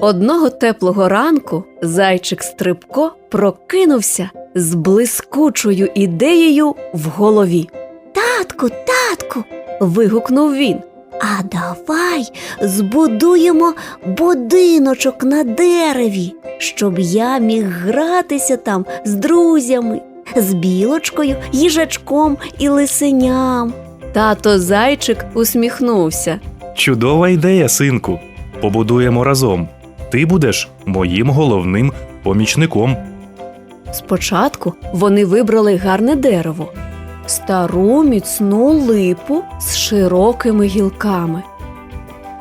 Одного теплого ранку зайчик Стрибко прокинувся з блискучою ідеєю в голові. Татку, татку, Вигукнув він. а давай збудуємо будиночок на дереві, щоб я міг гратися там з друзями, з білочкою, їжачком і лисеням. Тато зайчик усміхнувся. Чудова ідея, синку. Побудуємо разом. Ти будеш моїм головним помічником. Спочатку вони вибрали гарне дерево, стару міцну липу з широкими гілками.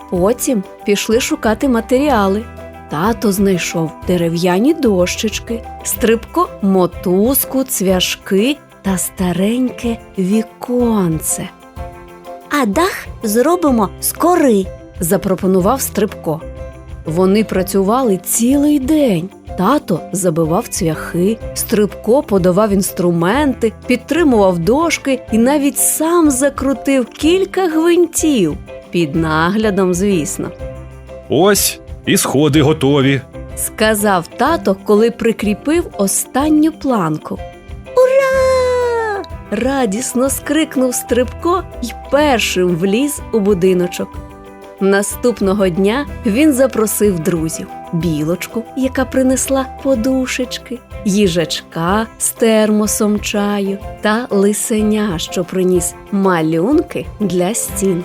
Потім пішли шукати матеріали. Тато знайшов дерев'яні дощечки, стрибко мотузку, цвяшки та стареньке віконце, А дах зробимо з кори. запропонував стрибко. Вони працювали цілий день. Тато забивав цвяхи, стрибко подавав інструменти, підтримував дошки і навіть сам закрутив кілька гвинтів під наглядом, звісно. Ось і сходи готові. Сказав тато, коли прикріпив останню планку. Ура! Радісно скрикнув стрибко і першим вліз у будиночок. Наступного дня він запросив друзів білочку, яка принесла подушечки, їжачка з термосом чаю та лисеня, що приніс малюнки для стін.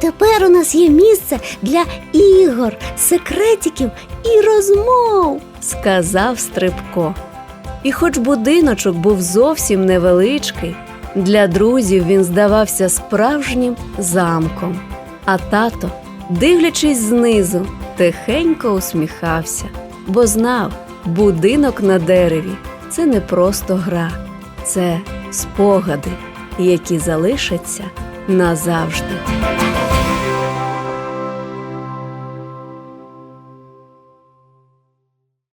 Тепер у нас є місце для ігор, секретиків і розмов. сказав Стрибко. І хоч будиночок був зовсім невеличкий, для друзів він здавався справжнім замком. А тато, дивлячись знизу, тихенько усміхався, бо знав, будинок на дереві це не просто гра, це спогади, які залишаться назавжди.